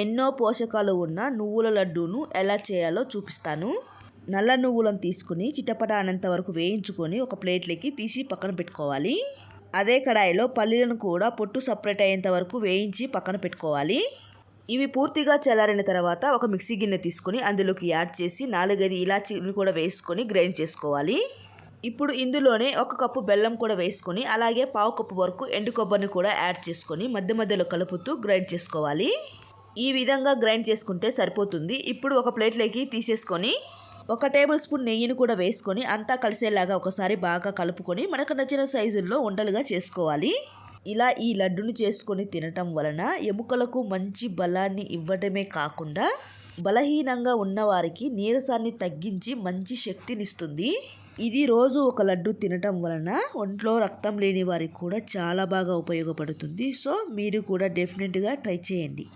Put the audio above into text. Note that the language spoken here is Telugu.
ఎన్నో పోషకాలు ఉన్న నువ్వుల లడ్డూను ఎలా చేయాలో చూపిస్తాను. నల్ల నువ్వులను తీసుకుని చిటపట అనేంత వరకు వేయించుకొని ఒక ప్లేట్లోకి తీసి పక్కన పెట్టుకోవాలి. అదే కడాయిలో పల్లీలను కూడా పొట్టు సపరేట్ అయ్యేంత వరకు వేయించి పక్కన పెట్టుకోవాలి. ఇవి పూర్తిగా చల్లారిన తర్వాత ఒక మిక్సీ గిన్నె తీసుకొని అందులోకి యాడ్ చేసి నాలుగైదు ఇలాచీని కూడా వేసుకొని గ్రైండ్ చేసుకోవాలి. ఇప్పుడు ఇందులోనే ఒక కప్పు బెల్లం కూడా వేసుకొని అలాగే పావు కప్పు వరకు ఎండు కొబ్బరిని కూడా యాడ్ చేసుకొని మధ్య మధ్యలో కలుపుతూ గ్రైండ్ చేసుకోవాలి. ఈ విధంగా గ్రైండ్ చేసుకుంటే సరిపోతుంది. ఇప్పుడు ఒక ప్లేట్లోకి తీసేసుకొని ఒక టేబుల్ స్పూన్ నెయ్యిని కూడా వేసుకొని అంతా కలిసేలాగా ఒకసారి బాగా కలుపుకొని మనకు నచ్చిన సైజుల్లో వంటలుగా చేసుకోవాలి. ఇలా ఈ లడ్డును చేసుకొని తినటం వలన ఎముకలకు మంచి బలాన్ని ఇవ్వటమే కాకుండా బలహీనంగా ఉన్నవారికి నీరసాన్ని తగ్గించి మంచి శక్తినిస్తుంది. ఇది రోజు ఒక లడ్డు తినటం వలన ఒంట్లో రక్తం లేని వారికి కూడా చాలా బాగా ఉపయోగపడుతుంది. సో మీరు కూడా డెఫినెట్గా ట్రై చేయండి.